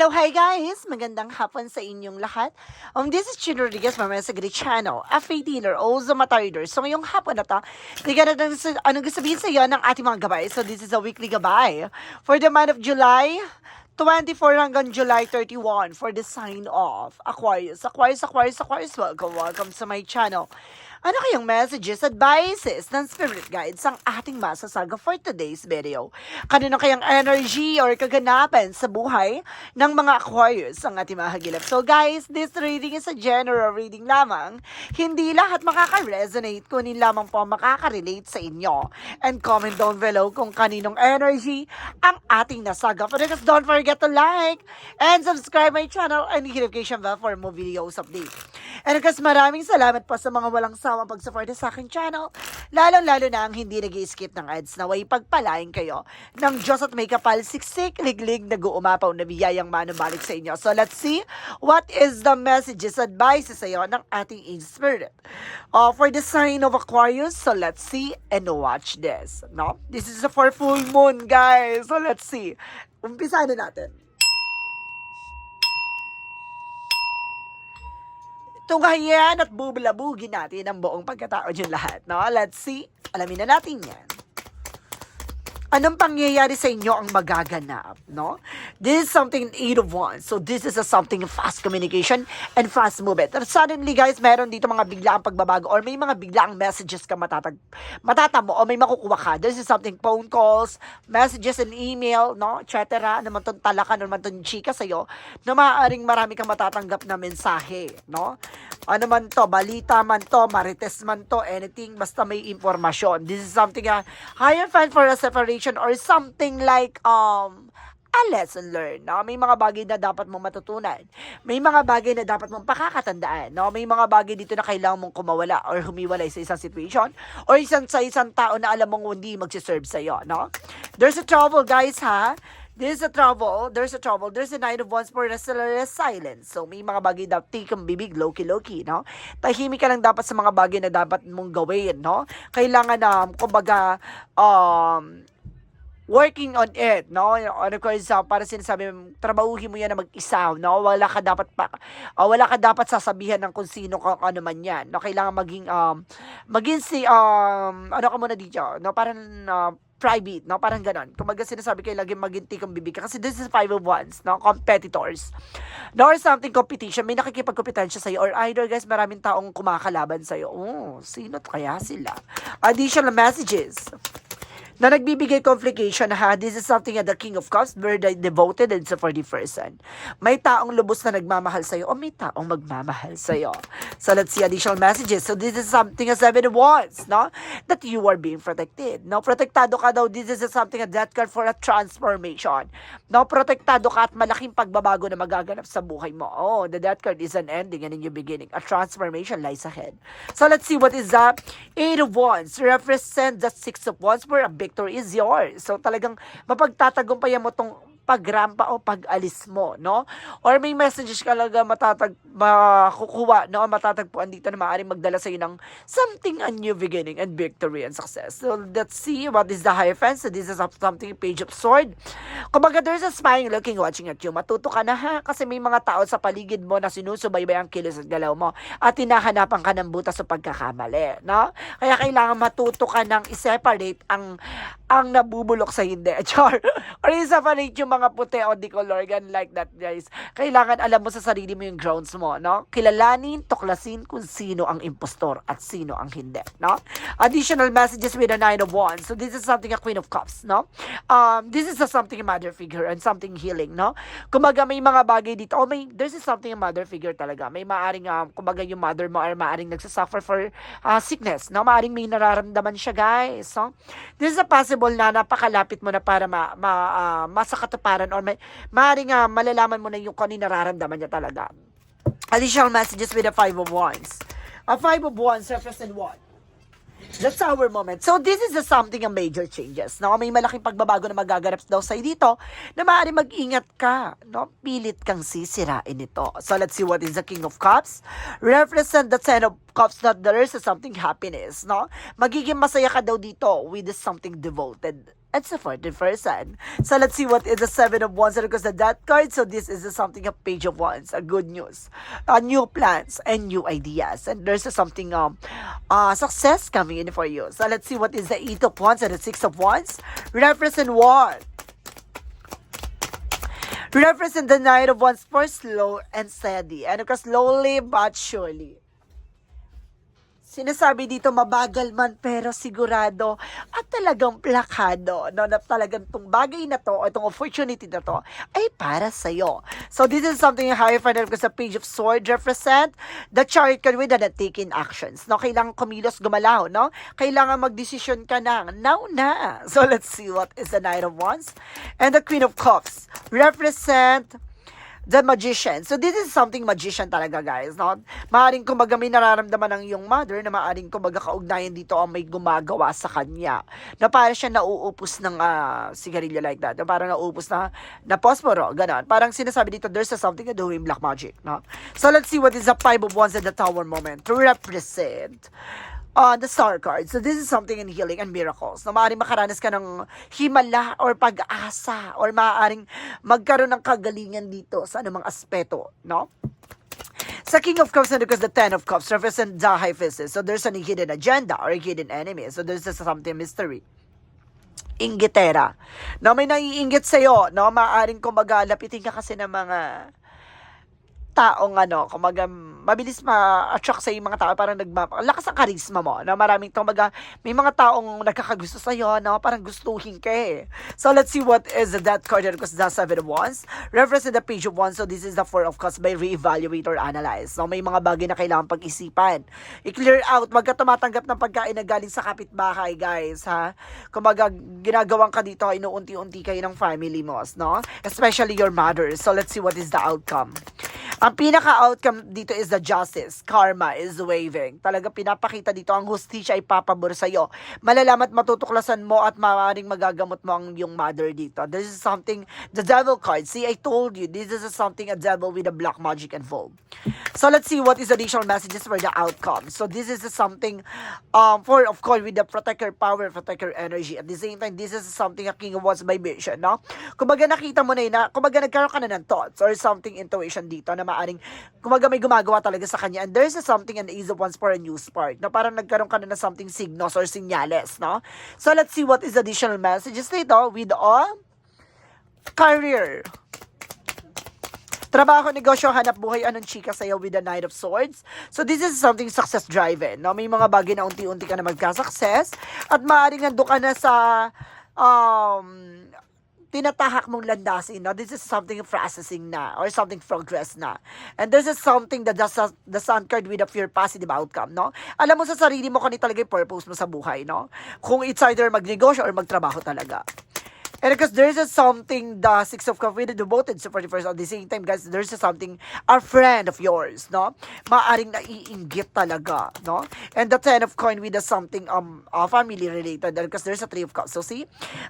Hello, hi guys! Magandang hapon sa inyong lahat. Um, this is Chin Rodriguez, sa Great Channel, a faith healer, also matarder. So ngayong hapon na to, bigyan na sa, anong sabihin sa iyo ng ating mga gabay. So this is a weekly gabay for the month of July 24 hanggang July 31 for the sign off. Aquarius, Aquarius, Aquarius, Aquarius, welcome, welcome sa my channel. Ano kayang messages, advices ng spirit guides ang ating masasaga for today's video? Kanino kayang energy or kaganapan sa buhay ng mga Aquarius ang ating mahagilap? So guys, this reading is a general reading lamang. Hindi lahat makaka-resonate, kunin lamang po makaka-relate sa inyo. And comment down below kung kaninong energy ang ating nasaga. For this, don't forget to like and subscribe my channel and hit notification bell for more videos update. And guys, maraming salamat po sa mga walang sawang pag-support sa aking channel. Lalong-lalo na ang hindi nag skip ng ads na way pagpalain kayo ng Diyos at may kapal siksik, liglig, nag-uumapaw na biyayang manubalik sa inyo. So let's see what is the messages, advices sa iyo ng ating angel spirit. Uh, for the sign of Aquarius, so let's see and watch this. No? This is for full moon, guys. So let's see. Umpisa na natin. Tunghayan at bubalabugin natin ang buong pagkatao dyan lahat. No? Let's see. Alamin na natin yan. Anong pangyayari sa inyo ang magaganap, no? This is something eight of wands. So this is a something fast communication and fast movement. And suddenly, guys, meron dito mga biglaang pagbabago or may mga biglaang messages ka matatag matatamo o may makukuha ka. This is something phone calls, messages and email, no? etc. Naman itong talakan, naman itong chika sa'yo na maaaring marami kang matatanggap na mensahe, no? Ano man to, balita man to, marites man to, anything, basta may informasyon. This is something uh, higher fan for a separation or something like, um, a lesson learned, no? May mga bagay na dapat mong matutunan. May mga bagay na dapat mong pakakatandaan, no? May mga bagay dito na kailangan mong kumawala or humiwalay sa isang situation or isang sa isang tao na alam mong hindi magsiserve sa iyo, no? There's a trouble, guys, ha? There's a trouble, there's a trouble, there's a nine of wands for restless silence. So, may mga bagay na tikang bibig, loki-loki, no? Tahimik ka lang dapat sa mga bagay na dapat mong gawin, no? Kailangan na, kumbaga, um, working on it, no? Ano ko sa para sinasabi, trabahuhin mo yan na mag-isa, no? Wala ka dapat pa, uh, wala ka dapat sasabihan ng kung sino ka ano man yan, no? Kailangan maging um maging si um ano ka muna dito, no? Parang uh, private, no? Parang ganon. Kung maga sinasabi kayo, lagi maging tikang bibig ka. Kasi this is five of wands, no? Competitors. No, or something competition. May nakikipagkompetensya sa'yo. Or either, guys, maraming taong kumakalaban sa'yo. Oh, sino kaya sila? Additional messages na nagbibigay complication ha, this is something at the King of Cups, very devoted and the person. May taong lubos na nagmamahal sa'yo o may taong magmamahal sa'yo. So let's see additional messages. So this is something as seven of wands, no? That you are being protected. No? Protektado ka daw, this is something death card for a transformation. No? Protektado ka at malaking pagbabago na magaganap sa buhay mo. Oh, the death card is an ending and a new beginning. A transformation lies ahead. So let's see what is that. Eight of wands represent the six of wands for a big victory is yours. So talagang mapagtatagumpayan mo tong pagrampa o pag-alis mo, no? Or may messages ka talaga matatag, makukuha, no? Matatagpuan dito na maaaring magdala sa iyo ng something a new beginning and victory and success. So let's see what is the high. So this is something page of sword. Kumbaga there's a spying looking, watching at you. Matuto ka na ha, kasi may mga tao sa paligid mo na sinusubaybay ang kilos at galaw mo at hinahanapan ka ng butas sa pagkakamali, no? Kaya kailangan matuto ka ng i-separate ang ang nabubulok sa hindi. Char. Or i-separate yung mga puti o decolor, gan like that, guys. Kailangan alam mo sa sarili mo yung grounds mo, no? Kilalanin, tuklasin kung sino ang impostor at sino ang hindi, no? Additional messages with a Nine of Wands. So this is something a Queen of Cups, no? Um, this is a something a mother figure and something healing, no? Kumbaga may mga bagay dito, oh, may, there's is something a mother figure talaga. May maaring, um, kumbaga yung mother mo ay maaring nagsasuffer for uh, sickness, no? Maaring may nararamdaman siya, guys, no? This is a possible na napakalapit mo na para ma, ma, uh, masakatuparan or may, maaaring uh, malalaman mo na yung kung ano nararamdaman niya talaga. Additional messages with a five of wands. A five of wands represent what? That's our moment. So this is a something a major changes. No? May malaking pagbabago na magaganap daw sa'yo dito na maaari mag-ingat ka. No? Pilit kang sisirain ito. So let's see what is the King of Cups. Represent the Ten of Cups that there is something happiness. No? Magiging masaya ka daw dito with something devoted It's a 40 person. So let's see what is the seven of wands and because the death card. So this is something a page of wands, a good news, uh, new plans and new ideas. And there's something um uh success coming in for you. So let's see what is the eight of wands and the six of wands. Represent what? Represent the Knight of Wands for slow and steady. And because slowly but surely. Sinasabi dito mabagal man pero sigurado at talagang plakado no, na talagang tong bagay na to o itong opportunity na to ay para sa'yo. So this is something how you find out the page of sword represent the chart can with the taking actions. No, kailangan kumilos gumalaw, no? Kailangan magdesisyon ka na. Now na. So let's see what is the Knight of Wands and the Queen of Cups represent the magician. So this is something magician talaga guys, no? Maaring kumbaga may nararamdaman ng iyong mother na maaring kumbaga kaugnayan dito ang may gumagawa sa kanya. Na para siya nauupos ng ah, sigarilyo like that. Na parang nauupos na na posporo, ganon. Parang sinasabi dito there's a something to do black magic, no? So let's see what is the five of wands and the tower moment to represent uh, the star card. So this is something in healing and miracles. Na maaaring makaranas ka ng himala or pag-asa or maaaring magkaroon ng kagalingan dito sa anumang aspeto, no? Sa King of Cups because the Ten of Cups represent the high faces. So there's an hidden agenda or hidden enemy. So there's something mystery inggitera. No, may naiinggit sa'yo, no? Maaring kumbaga, lapitin ka kasi ng mga taong ano, kumaga mabilis ma-attract sa mga tao, parang nagma lakas ang charisma mo, no? Maraming kumaga may mga taong nagkakagusto sa iyo, no? Parang gustuhin ka eh. So let's see what is the death card because the seven wands represent the page of wands. So this is the four of cups by re-evaluate or analyze. So may mga bagay na kailangan pag-isipan. I-clear out, wag ka tumatanggap ng pagkain na galing sa kapitbahay, guys, ha? Kumaga ginagawang ka dito, inuunti-unti kayo ng family mo, no? Especially your mother. So let's see what is the outcome. Ang pinaka-outcome dito is the justice. Karma is waving. Talaga pinapakita dito ang hustisya ay papabor sa'yo. Malalamat matutuklasan mo at maaaring magagamot mo ang yung mother dito. This is something, the devil card. See, I told you, this is something a devil with a black magic involved. So let's see what is additional messages for the outcome. So this is something um, for, of course, with the protector power, protector energy. At the same time, this is something a king of wands vibration, no? Kumbaga nakita mo na yun, na, kumbaga nagkaroon ka na ng thoughts or something intuition dito na maaring, kumbaga may gumagawa talaga sa kanya. And there's a something an ease of wands for a new spark na parang nagkaroon ka na ng something signos or sinyales, no? So let's see what is additional messages dito with all career. Trabaho, negosyo, hanap buhay, anong chika sa'yo with the Knight of Swords. So this is something success driven. No? May mga bagay na unti-unti ka na magka-success at maaaring nando ka na sa um, tinatahak mong landasin. No? This is something processing na or something progress na. And this is something that sun- the sun card with a pure positive outcome. No? Alam mo sa sarili mo ano talaga yung purpose mo sa buhay. No? Kung it's either magnegosyo or magtrabaho talaga. And because there's a something, the Six of Cups with the devoted super first at the same time, guys, there's a something, a friend of yours, no? Maaring naiinggit talaga, no? And the Ten of Coin with the something, um, uh, family related, because there's a Three of Cups. So, see,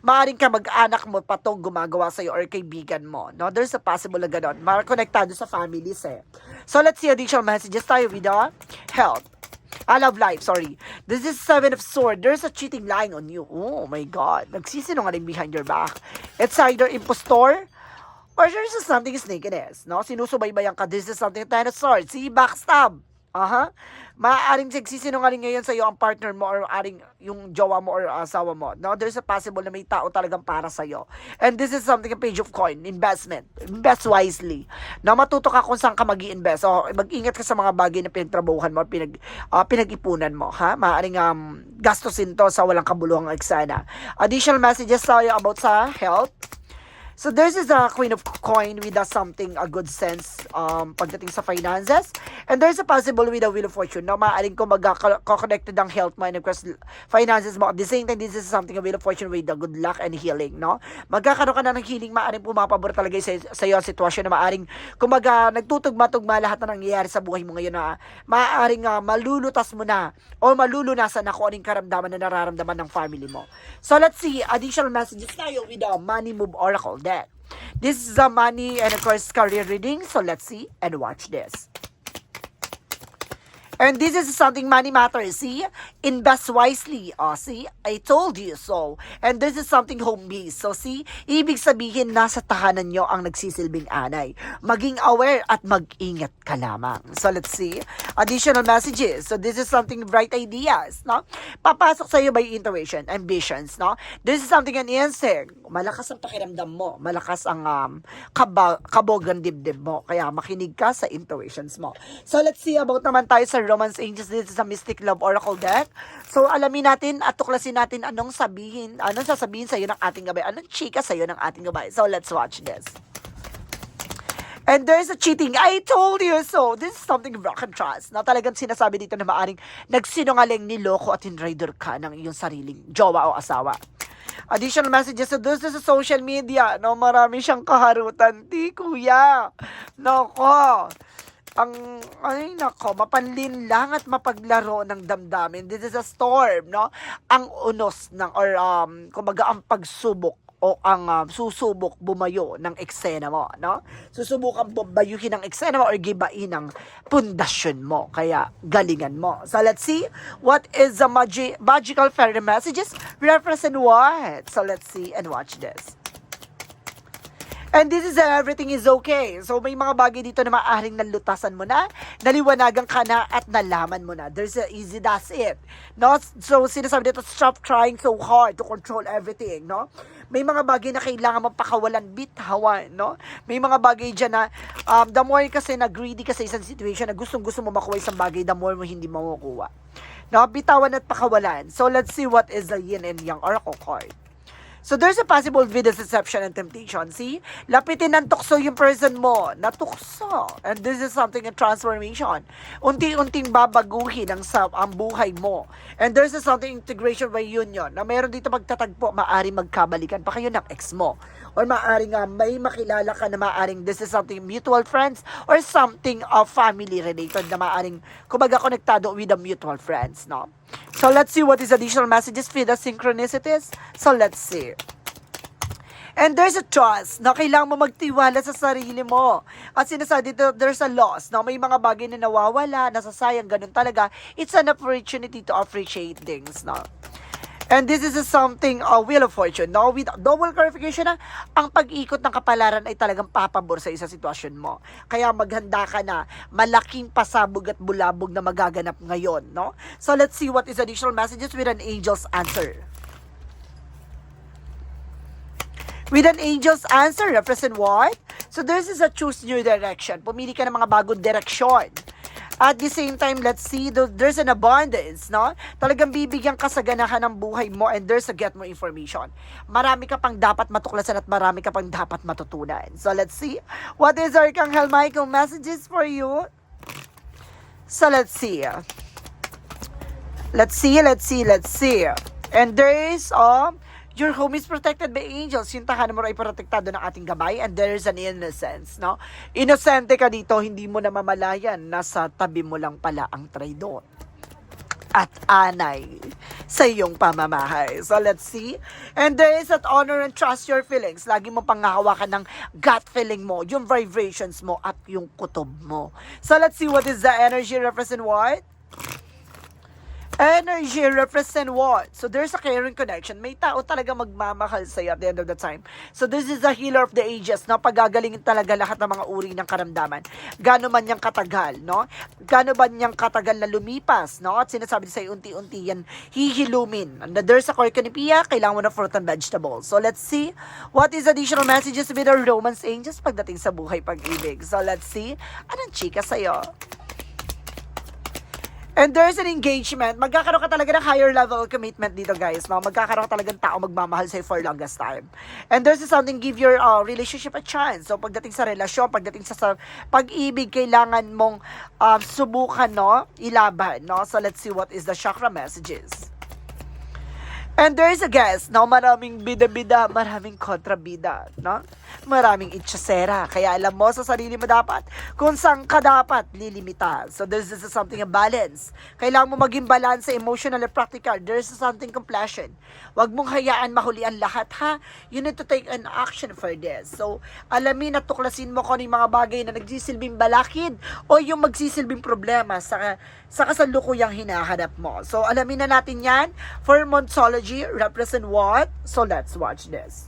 maaring ka mag-anak mo pa tong gumagawa sa'yo or kaibigan mo, no? There's a possible na ganon. Marakonektado sa families, eh. So, let's see additional messages tayo with the health. I love life, sorry. This is Seven of Sword. There's a cheating lying on you. Oh my God. Nagsisinungaling behind your back. It's either impostor or there's something sneakiness. No? Sinusubaybayan ka. This is something Ten of Swords. See, backstab. Aha. Maaaring nagsisinungaling ngayon sa iyo ang partner mo or aring yung jowa mo or asawa mo. No, there's a possible na may tao talagang para sa iyo. And this is something a page of coin, investment. Invest wisely. Na matuto ka kung saan ka magi-invest. So, mag-ingat ka sa mga bagay na pinagtrabahuhan mo, pinag ah, pinag-ipunan mo, ha? Maaaring um, gastusin to sa walang kabuluhang eksena. Additional messages tayo about sa health. So there's is a queen of coin with a something, a good sense um, pagdating sa finances. And there's a possible with a wheel of fortune na maaaring kung magka-connected ang health mo and of course finances mo. At the same time, this is something a wheel of fortune with the good luck and healing, no? Magkakaroon ka na ng healing, maaaring pumapabor talaga sa, sa iyo ang sitwasyon na maaaring kumaga nagtutugma-tugma lahat na nangyayari sa buhay mo ngayon na maaaring uh, malulutas mo na o malulunasan na kung anong karamdaman na nararamdaman ng family mo. So let's see, additional messages tayo with the Money Move Oracle deck. This is money and of course career reading. So let's see and watch this. And this is something money matters. See? Invest wisely. Oh, see? I told you so. And this is something home based. So, see? Ibig sabihin, nasa tahanan nyo ang nagsisilbing anay. Maging aware at mag-ingat ka lamang. So, let's see. Additional messages. So, this is something bright ideas, no? Papasok sa iyo by intuition, ambitions, no? This is something an instinct. Malakas ang pakiramdam mo. Malakas ang um, kabog ng dibdib mo. Kaya makinig ka sa intuitions mo. So, let's see about naman tayo sa Romance Angels. This is a Mystic Love Oracle deck. So, alamin natin at tuklasin natin anong sabihin, anong sasabihin sa iyo ng ating gabay. Anong chika sa iyo ng ating gabay. So, let's watch this. And there's a cheating. I told you so. This is something rock and trust. Na talagang sinasabi dito na maaring nagsinungaling niloko at hinrider ka ng iyong sariling jowa o asawa. Additional messages. So this is sa social media. No, marami siyang kaharutan. Di, kuya. Nako. Ang, ay nako, mapanlin lang at mapaglaro ng damdamin. This is a storm, no? Ang unos ng, or um, kumbaga ang pagsubok o ang um, susubok bumayo ng eksena mo, no? Susubukan bumayuhin ng eksena mo or gibain ng pundasyon mo. Kaya, galingan mo. So, let's see. What is the magi- magical fairy messages? Represent what? So, let's see and watch this. And this is uh, everything is okay. So may mga bagay dito na maaaring nalutasan mo na, naliwanagan ka na at nalaman mo na. There's a easy that's it. No? So sinasabi dito, stop trying so hard to control everything, no? May mga bagay na kailangan mong pakawalan, bitawan, no? May mga bagay dyan na um, the more kasi na greedy ka sa isang situation na gustong gusto mo makuha isang bagay, the more mo hindi makukuha. No? Bitawan at pakawalan. So let's see what is the yin and yang oracle card. So there's a possible video deception and temptation. See? Lapitin ng tukso yung person mo. Natukso. And this is something in transformation. Unti-unting babaguhin ang, sa, ang buhay mo. And there's a something integration by union na meron dito magtatagpo, maari magkabalikan pa kayo ng ex mo. Or maari nga may makilala ka na maaring this is something mutual friends or something of family related na maaring kumbaga konektado with the mutual friends, no? So let's see what is additional messages for the synchronicities. So let's see. And there's a trust na kailangan mo magtiwala sa sarili mo. At sinasabi dito, there's a loss na may mga bagay na nawawala, nasasayang, ganun talaga. It's an opportunity to appreciate things, no? And this is something, uh, wheel of fortune, no? With double clarification na, ang pag-ikot ng kapalaran ay talagang papabor sa isang sitwasyon mo. Kaya maghanda ka na, malaking pasabog at bulabog na magaganap ngayon, no? So let's see what is additional messages with an angel's answer. With an angel's answer, represent what? So this is a choose new direction. Pumili ka ng mga bagong direksyon. At the same time, let's see, th- there's an abundance, no? Talagang bibigyan ka sa ganahan ng buhay mo and there's a get more information. Marami ka pang dapat matuklasan at marami ka pang dapat matutunan. So let's see, what is Archangel Michael messages for you? So let's see. Let's see, let's see, let's see. And there is, um, your home is protected by angels. Yung tahanan mo ay protektado ng ating gabay and there is an innocence, no? Inosente ka dito, hindi mo na mamalayan. Nasa tabi mo lang pala ang traidor at anay sa iyong pamamahay. So let's see. And there is that honor and trust your feelings. Lagi mo panghahawakan ng gut feeling mo, yung vibrations mo at yung kutob mo. So let's see what is the energy represent what? Energy represent what? So there's a caring connection. May tao talaga magmamahal sa at the end of the time. So this is the healer of the ages, no? Pagagalingin talaga lahat ng mga uri ng karamdaman. Gano man niyang katagal, no? Gano ba niyang katagal na lumipas, no? At sinasabi sa unti-unti yan hihilumin. And there's a corcanipia, kailangan mo ng fruit and vegetables. So let's see what is additional messages with our romance angels pagdating sa buhay pag-ibig. So let's see, anong chika sa'yo? And there's an engagement. Magkakaroon ka talaga ng higher level commitment dito, guys. No? Magkakaroon ka talaga ng tao magmamahal sa'yo for longest time. And there's something give your uh, relationship a chance. So, pagdating sa relasyon, pagdating sa, sa pag-ibig, kailangan mong um, subukan, no? Ilaban, no? So, let's see what is the chakra messages. And there is a guess, no? Maraming bida-bida, maraming kontrabida, no? Maraming itsasera. Kaya alam mo sa sarili mo dapat kung saan ka dapat lilimita. So this is something a balance. Kailangan mo maging balance sa emotional and practical. There's something completion. Huwag mong hayaan mahuli ang lahat, ha? You need to take an action for this. So, alamin at tuklasin mo kung ano mga bagay na nagsisilbing balakid o yung magsisilbing problema sa sa kasalukuyang hinahanap mo. So, alamin na natin yan. For Monsology, represent what? So, let's watch this.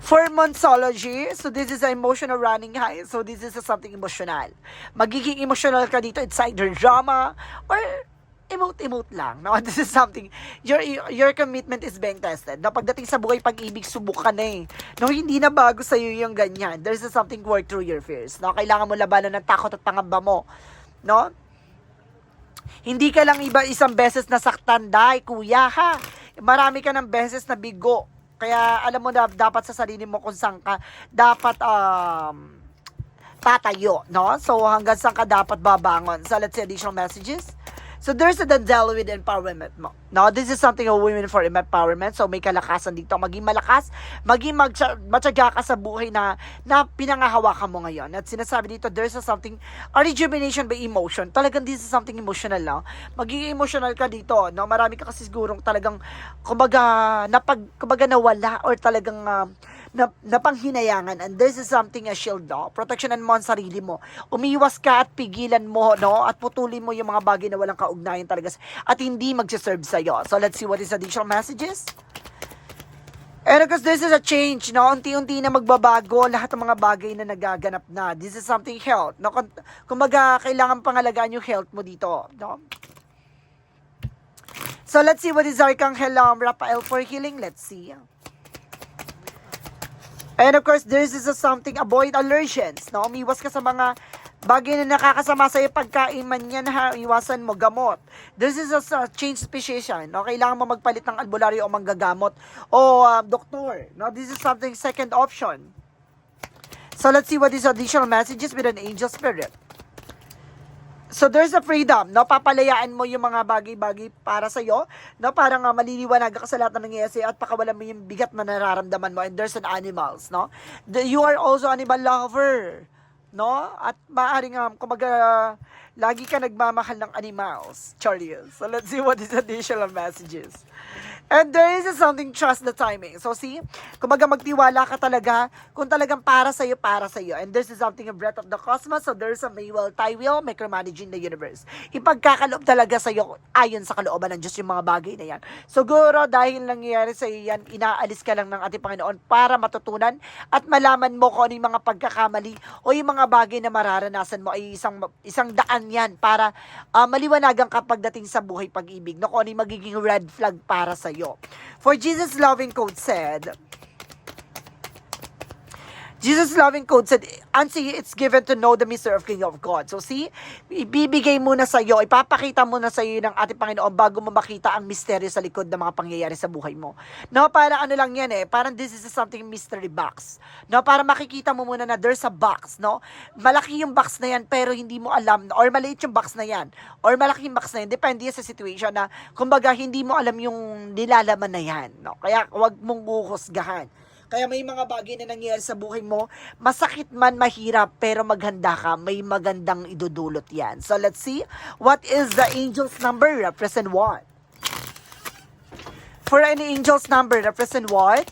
For Monsology, so this is emotional running high. So this is something emotional. Magiging emotional ka dito, it's either drama or emote-emote lang. No? This is something, your, your commitment is being tested. No, pagdating sa buhay pag-ibig, subok ka na eh. No, hindi na bago sa'yo yung ganyan. There's something work through your fears. No? Kailangan mo labanan ng takot at pangamba mo. No? Hindi ka lang iba isang beses nasaktan, dai, kuya, ha? Marami ka ng beses na bigo. Kaya alam mo na dapat sa sarili mo kung saan ka dapat um, tatayo, no? So hanggang saan ka dapat babangon. So let's see additional messages. So there's a Denzel with empowerment mo. No, this is something of women for empowerment. So may kalakasan dito. Maging malakas, maging mag matyaga ka sa buhay na, na pinangahawakan mo ngayon. At sinasabi dito, there's a something, a rejuvenation by emotion. Talagang this is something emotional lang. Magiging emotional ka dito. No? Marami ka kasi sigurong talagang, kumbaga, napag, kumbaga nawala or talagang uh, na, napanghinayangan and this is something a shield no? protectionan mo ang sarili mo umiwas ka at pigilan mo no at putulin mo yung mga bagay na walang kaugnayan talaga at hindi magsiserve sa'yo so let's see what is additional messages And because this is a change, no? Unti-unti na magbabago lahat ng mga bagay na nagaganap na. This is something health, no? Kung, kumbaga, kailangan pangalagaan yung health mo dito, no? So, let's see what is Archangel um, Raphael for healing. Let's see. And of course, there is a something, avoid allergens, no? Umiwas ka sa mga bagay na nakakasama sa iyo pagkain man yan ha, iwasan mo gamot. This is a, a change speciation, no? Kailangan mo magpalit ng albularyo o manggagamot o um, doktor, no? This is something second option. So let's see what is additional messages with an angel spirit. So there's a freedom, no? Papalayaan mo yung mga bagay-bagay para sa iyo, no? Para nga maliliwanag ka sa lahat ng nangyayari at pakawalan mo yung bigat na nararamdaman mo. And there's an animals, no? The, you are also animal lover, no? At maaaring um, kumaga, lagi ka nagmamahal ng animals. Charles. So let's see what is additional messages. And there is something trust the timing. So see, kumbaga magtiwala ka talaga kung talagang para sa'yo, para sa'yo. And this is something a breath of the cosmos. So there's a may will, tie will, micromanaging the universe. Ipagkakaloob talaga sa'yo ayon sa kalooban ng Diyos yung mga bagay na yan. Siguro dahil nangyayari sa'yo yan, inaalis ka lang ng ating Panginoon para matutunan at malaman mo kung ano yung mga pagkakamali o yung mga bagay na mararanasan mo ay isang isang daan yan para ah, maliwanagan ka pagdating sa buhay pag-ibig. No, kung ano yung magiging red flag para sa'yo. For Jesus' loving code said, Jesus' loving code said, and see, it's given to know the mystery of King of God. So see, ibibigay muna sa iyo, ipapakita muna sa iyo ng ating Panginoon bago mo makita ang misteryo sa likod ng mga pangyayari sa buhay mo. No, para ano lang yan eh, parang this is something mystery box. No, para makikita mo muna na there's a box, no? Malaki yung box na yan pero hindi mo alam, or maliit yung box na yan, or malaki yung box na yan, depende sa situation na, kumbaga, hindi mo alam yung nilalaman na yan, no? Kaya, wag mong buhusgahan. Kaya may mga bagay na nangyayari sa buhay mo, masakit man, mahirap, pero maghanda ka, may magandang idudulot yan. So let's see, what is the angel's number? Represent what? For any angel's number, represent what?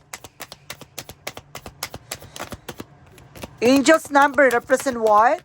Angel's number represent what?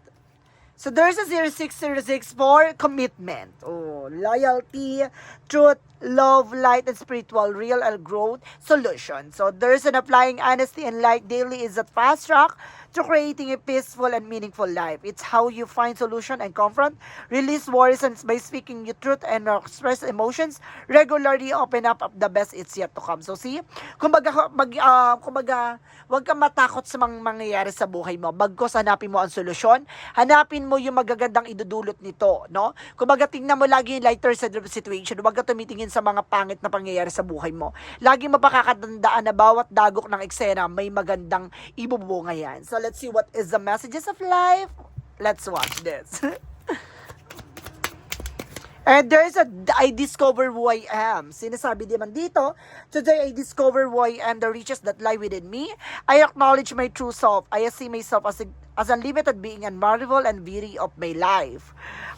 So there's a 0606 for commitment. Oh, loyalty, truth, love, light, and spiritual, real and growth, solution. So there's an applying honesty and light daily is a fast track to creating a peaceful and meaningful life. It's how you find solution and confront, release worries and by speaking your truth and express emotions, regularly open up the best it's yet to come. So see, kumbaga, mag, ah, kumbaga, huwag kang matakot sa mga mangyayari sa buhay mo. Bagkos hanapin mo ang solusyon, hanapin mo yung magagandang idudulot nito, no? Kumbaga, tingnan mo lagi yung lighter side of situation. Huwag ka tumitingin sa mga pangit na pangyayari sa buhay mo. Lagi mapakakatandaan na bawat dagok ng eksena may magandang ibubunga yan. So, let's see what is the messages of life. Let's watch this. And there's a, I discover who I am. Sinasabi naman dito, today I discover who I am, the riches that lie within me. I acknowledge my true self. I see myself as a, as unlimited being and marvel and beauty of my life.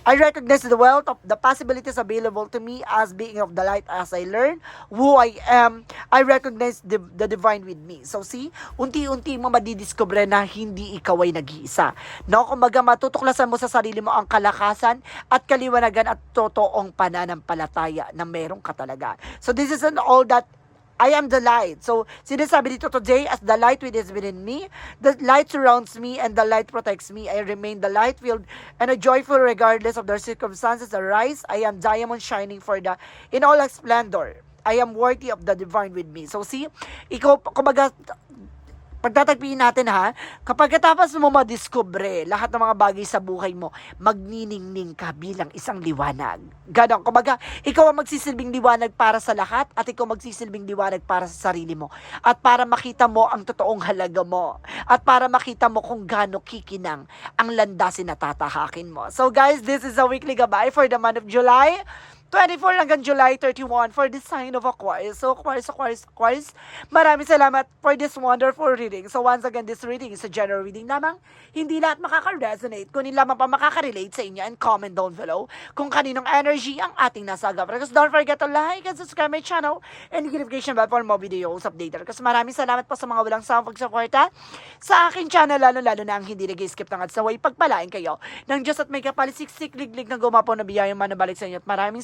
I recognize the wealth of the possibilities available to me as being of the light as I learn who I am. I recognize the, the divine with me. So see, unti-unti mo madidiscover na hindi ikaw ay nag-iisa. No, kumbaga matutuklasan mo sa sarili mo ang kalakasan at kaliwanagan at totoong pananampalataya na meron ka talaga. So this is an all that I am the light. So, sinasabi dito today, as the light within me, the light surrounds me and the light protects me. I remain the light filled and a joyful regardless of the circumstances arise. I am diamond shining for the, in all splendor. I am worthy of the divine with me. So, see, ikaw, kumbaga, pagtatagpiin natin ha, kapag katapos mo madiskubre lahat ng mga bagay sa buhay mo, magniningning ka bilang isang liwanag. Ganon, kumbaga, ikaw ang magsisilbing liwanag para sa lahat at ikaw magsisilbing liwanag para sa sarili mo. At para makita mo ang totoong halaga mo. At para makita mo kung gaano kikinang ang landasin na tatahakin mo. So guys, this is a weekly gabay for the month of July. 24 hanggang July 31 for the sign of Aquarius. So, Aquarius, Aquarius, Aquarius, maraming salamat for this wonderful reading. So, once again, this reading is a general reading lamang. Hindi lahat makaka-resonate, kunin lamang pa makaka-relate sa inyo and comment down below kung kaninong energy ang ating nasa agap. Because don't forget to like and subscribe my channel and notification bell for more videos updated. Kasi maraming salamat po sa mga walang sawang pagsuporta sa aking channel, lalo-lalo na ang hindi nag-skip ng ads naway pagpalain kayo ng Diyos at may kapalisiksik liglig na gumapo na biyayang manabalik sa inyo at maraming